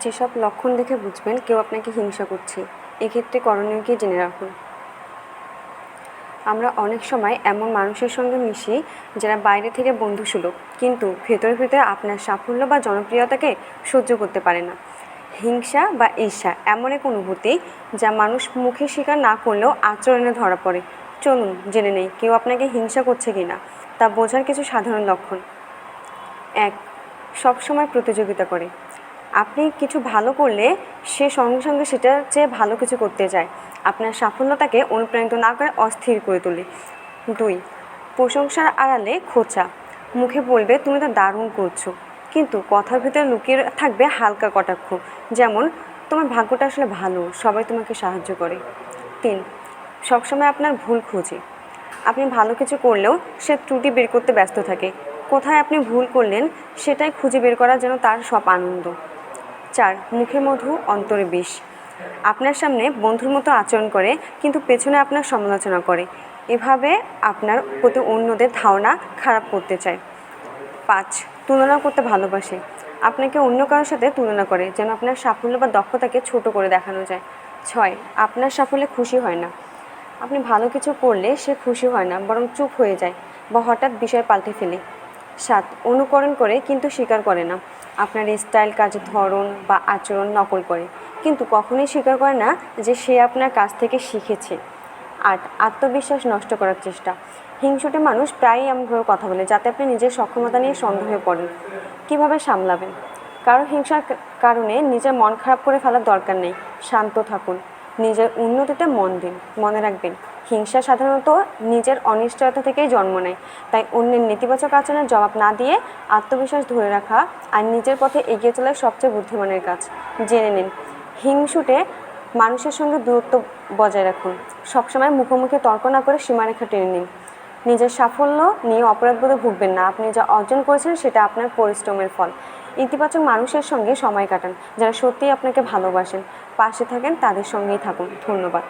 যেসব লক্ষণ দেখে বুঝবেন, কেউ আপনাকে হিংসা করছে। এক্ষেত্রে করণীয় কি জেনে রাখুন। আমরা অনেক সময় এমন মানুষের সঙ্গে মিশি, যারা বাইরে থেকে বন্ধুসুলভ, কিন্তু ভেতরে ভেতরে আপনার সাফল্য বা জনপ্রিয়তাকে সহ্য করতে পারে না। হিংসা বা ঈর্ষা এমন এক অনুভূতি যা মানুষ মুখে স্বীকার না করলেও আচরণে ধরা পড়ে। চলুন, জেনে নেই কেউ আপনাকে হিংসা করছে কিনা, তা বোঝার কিছু সাধারণ লক্ষণ। এক, সবসময় প্রতিযোগিতা করে। আপনি কিছু ভালো করলে সে সঙ্গে সঙ্গে সেটার চেয়ে ভালো কিছু করতে চায়। আপনার সাফল্যতাকে অনুপ্রাণিত না করে অস্থির করে তোলে। দুই, প্রশংসার আড়ালে খোঁচা। মুখে বলবে, তুমি তো দারুণ করছ। কিন্তু কথার ভিতরে লুকিয়ে থাকবে হালকা কটাক্ষ, যেমন, তোমার ভাগ্যটা আসলে ভালো, সবাই তোমাকে সাহায্য করে। তিন, সবসময় আপনার ভুল খুঁজে। আপনি ভালো কিছু করলেও সে ত্রুটি বের করতে ব্যস্ত থাকে। কোথায় আপনি ভুল করলেন, সেটাই খুঁজে বের করা যেন তার সব আনন্দ। চার, মুখে মধু, অন্তরে বিষ। আপনার সামনে বন্ধুর মতো আচরণ করে, কিন্তু পেছনে আপনার সমালোচনা করে। এভাবে আপনার প্রতি অন্যদের ধারণা খারাপ করতে চায়। পাঁচ, তুলনা করতে ভালোবাসে। আপনাকে অন্য কারোর সাথে তুলনা করে, যেন আপনার সাফল্য বা দক্ষতাকে ছোট করে দেখানো যায়। ছয়, আপনার সাফল্যে খুশি হয় না। আপনি ভালো কিছু করলে সে খুশি হয় না, বরং চুপ হয়ে যায় বা হঠাৎ বিষয় পাল্টে ফেলে। সাত, অনুকরণ করে কিন্তু স্বীকার করে না। আপনার স্টাইল কাজের ধরন বা আচরণ নকল করে। কিন্তু কখনোই স্বীকার করে না যে সে আপনার কাছ থেকে শিখেছে। আট, আত্মবিশ্বাস নষ্ট করার চেষ্টা। হিংসুটে মানুষ প্রায়ই এমনভাবে কথা বলে, যাতে আপনি নিজের সক্ষমতা নিয়ে সন্দেহে পড়েন। কীভাবে সামলাবেন? কারও হিংসার কারণে নিজের মন খারাপ করে ফেলার দরকার নেই। শান্ত থাকুন। নিজের উন্নতিতে মন দিন, মনে রাখবেন। হিংসা সাধারণত নিজের অনিশ্চয়তা থেকেই জন্ম নেয়। তাই অন্যের নেতিবাচক আচরণের জবাব না দিয়ে আত্মবিশ্বাস ধরে রাখা আর নিজের পথে এগিয়ে চলা সবচেয়ে বুদ্ধিমানের কাজ। জেনে নিন হিংসুটে মানুষের সঙ্গে দূরত্ব বজায় রাখুন। সবসময় মুখোমুখি তর্ক না করে সীমারেখা টেনে নিন। নিজের সাফল্য নিয়ে অপরাধবোধে ভুগবেন না। আপনি যা অর্জন করেছেন সেটা আপনার পরিশ্রমের ফল। ইতিবাচক মানুষের সঙ্গে সময় কাটান, যারা সত্যিই আপনাকে ভালোবাসেন। পাশে থাকেন, তাদের সঙ্গেই থাকুন। ধন্যবাদ।